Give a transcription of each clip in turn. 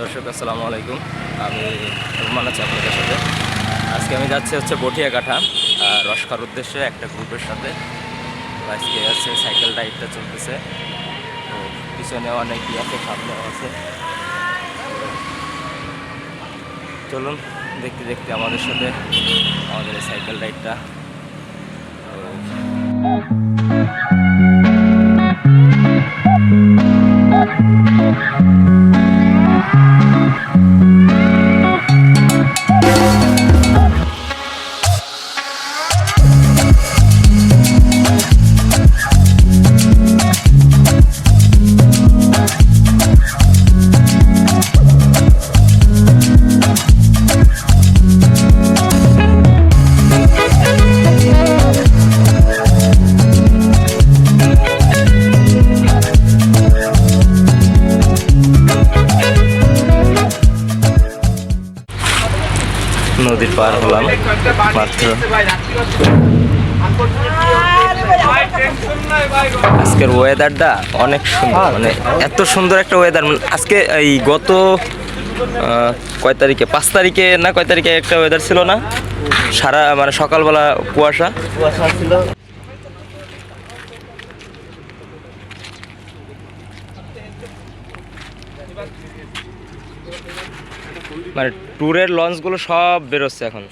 দর্শক, আসসালামু আলাইকুম। আমি রহমান আছি আপনাদের সাথে। আজকে আমি যাচ্ছি হচ্ছে বটিয়া কাঠা রস খাওয়ার উদ্দেশ্যে একটা গ্রুপের সাথে। আজকে আছে সাইকেল রাইডটা চলতেছে। তো পিছনে অনেক ই আছে আছে। চলুন, দেখতে দেখতে আমাদের সাথে আমাদের সাইকেল রাইডটা। নদীর পার হলাম। মাত্র আজকের ওয়েদারটা অনেক সুন্দর মানে এত সুন্দর একটা ওয়েদার মানে আজকে এই গত কয় তারিখে? পাঁচ তারিখে না কয় তারিখে একটা ওয়েদার ছিল না? সারা মানে সকালবেলা কুয়াশা। কুয়াশা ছিল মানে ট্যুরের লঞ্চগুলো সব বেরোচ্ছে এখন?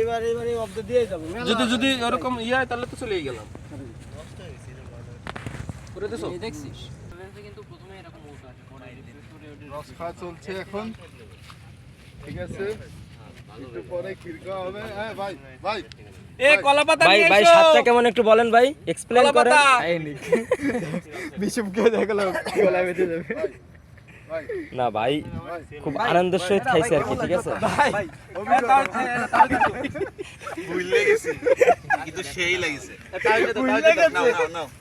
এবার এবার অব্দ দিয়ে যাব। যদি যদি এরকম ইয়ে হয় তাহলে তো চলেই গেলাম। এই দেখছিস? কিন্তু প্রথমে এরকম উল্টো চলছে এখন। ঠিক আছে? একটু পরে খিরকা হবে। হ্যাঁ ভাই ভাই। এ ভাই ভাই স্বাদটা কেমন একটু বলেন ভাই? এক্সপ্লেন কলা করেন গলা বেঁধে যাবে ভাই না ভাই খুব আনন্দের সহিত খাইছে আর কি ঠিক আছে। ভুলে গেছি কিন্তু সেই লাগিছে ভুলে গেছে।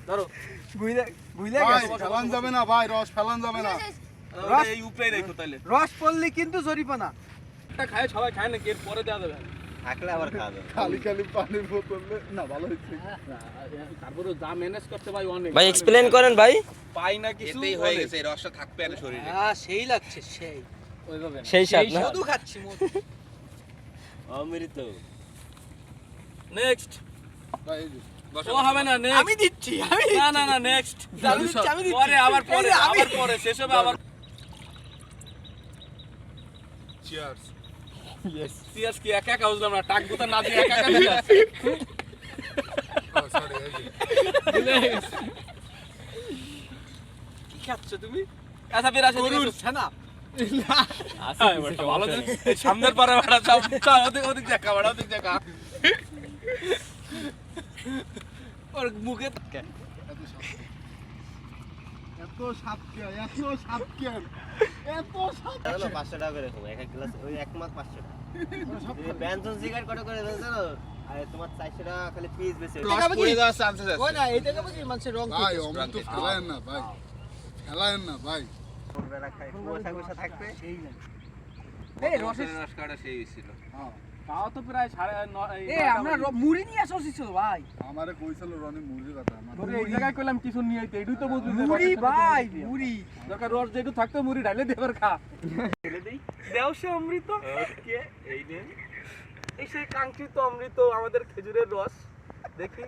ধরো। ফেলান যাবে না ভাই রস ফেলান যাবে না ওটা এই উপরে রেখো তাহলে রস পড়লে কিন্তু জরিপানা এটা খায় সবাই খায় না এর পরে দেওয়া যাবে থাকলে আবার খাওয়া খালি খালি পানির বোতল না। ভালো হয়েছে। তারপরে যা ম্যানেজ করতে ভাই অনেক। ভাই এক্সপ্লেন করেন ভাই। পাই না কিছু এতেই হয়ে গেছে এই রসটা থাকবে না শরীরে। হ্যাঁ সেই লাগছে সেই। ওইভাবে সেই স্বাদ না। মধু খাচ্ছি মধু। অমৃত। নেক্সট ভাই ও হবে না নেক্সট আমি দিচ্ছি আমি না না না নেক্সট আমি দিচ্ছি আমি দিচ্ছি। পরে আবার পরে আবার পরে শেষ হবে আবার cheers সিয়াস কি একা একা বুঝলাম না টাক গুতা না দিয়ে একা একা দিলা Oh। কি খাচ্ছ তুমি? আচ্ছা বের আসে গরুর ছানা। হ্যাঁ। এই সামনের পারে বাড়া চাও চাও ওদিক ওদিক দেখা বাড়া ওদিক দেখা। ওর মুখে এত সাপ কে এত সাপ কে এত পাঁচশো টাকা করে এক এক গ্লাস ওই এক মাস পাঁচশো টাকা। ব্যঞ্জন সিগারেট কত করে জানো? আর তোমার চারশো টাকা খালি পিস বেশি পড়ে যাওয়ার চান্সেস না মানুষের রং ভাই না ভাই। ফেলায়েন না ভাই। বেলা খাই কুয়াশা কুয়াশা থাকবে। এই রসের রস কাটা সেই ছিল। হ্যাঁ। তাও তো প্রায় সাড়ে নয় এ আমরা মুড়ি নিয়ে আসা উচিত ছিল ভাই। আমারে কইছিল রনি মুরগি কথা আমার এই জায়গায় কইলাম কিছু নিয়ে আইতে এটুই তো বুঝলি মুড়ি ভাই মুড়ি। দরকার রস যেটু থাকতো মুড়ি ঢালে দিয়ে এবার খা। দেও সে অমৃত। কে এই নে। এই সেই কাঙ্ক্ষিত অমৃত আমাদের খেজুরের রস। দেখি।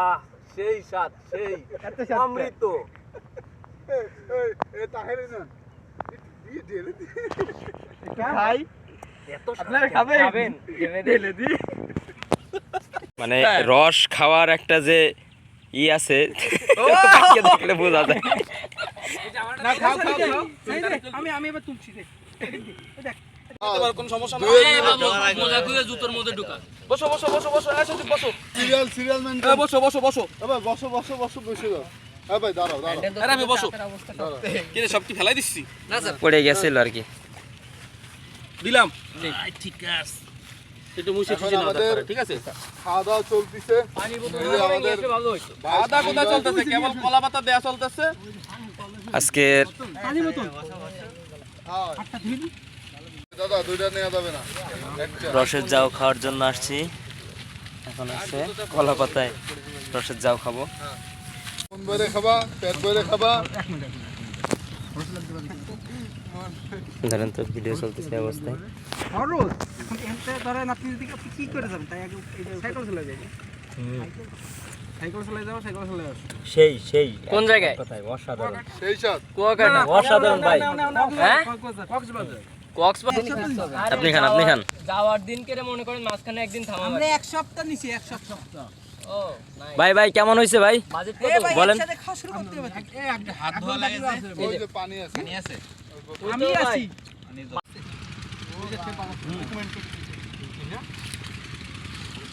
আহ সেই স্বাদ সেই অমৃত। না ঢেলে দি খাই আপনারা খাবেন খাবেন ঢেলে দি মানে রস খাওয়ার একটা যে ই আছে দেখলে বোঝা যায় না খাও খাও খাও আমি আমি এবার তুলছি দেখ দেখ তোমার কোনো সমস্যা না দুই মোজা খুলে জুতোর মধ্যে ঢুকা বসো বসো বসো বসো এসো তুমি বসো সিরিয়াল সিরিয়াল মেন এ, বসো বসো বসো ভাই বসো বসো বসো বসে দাও হ্যাঁ ভাই দাঁড়াও দাঁড়াও। আরে আমি বসো। কি রে সব কি ফেলাই দিচ্ছি? না স্যার। পড়ে গেছিল আর কি। দিলাম। ঠিক আছে। একটু মুছে এখন নাও ঠিক আছে? খাওয়া দাওয়া চলতেছে। পানি বোতল আমাদের ভালো হইতো আদা চলতেছে? কেবল কলা পাতা দেয়া চলতেছে? আজকের পানি বোতল? হ্যাঁ। দাদা দুইটা নেওয়া যাবে না। রসের যাও খাওয়ার জন্য আসছি। এখন আছে কলা পাতায় রসের যাও খাব। মন ভরে খাবা? পেট ভরে খাবা? ধরেন তো ভিডিও চলতেছে অবস্থায়। খরচ? এখন আপনি কি করে যাবেন? তাই আগে সাইকেল চালাই যাবে সাইকেল চালাই যাও সাইকেল চালাই আসো। সেই সেই। কোন জায়গায়? কথায় অসাধারণ। সেই সাথ কুয়াকাটা। অসাধারণ ভাই। হ্যাঁ? কক্সবাজার? আপনি খান আপনি খান। যাওয়ার দিন কেটে মনে করেন মাঝখানে একদিন থামা আমরা এক সপ্তাহ নিছি এক সপ্তাহ। ভাই ভাই কেমন হয়েছে ভাই? বলেন। একসাথে খাওয়া শুরু করতে হবে। হাত ধোয়া লাগে ওই যে পানি আছে। আমি আছি।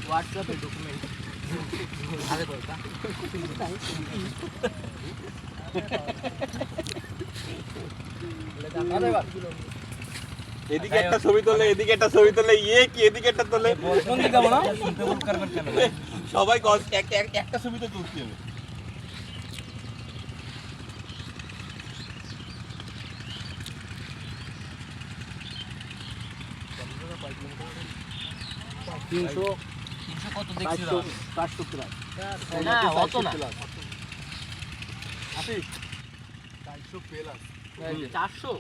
হোয়াটসঅ্যাপে ডকুমেন্ট এদিকে একটা ছবি তোলে এদিকে একটা ছবি তোলে ইয়ে কি এদিকে একটা তোলে। সবাই একটা ছবি তো তুলতে হবে। কত দেখছি না অত না চারশো প্লাস। চারশো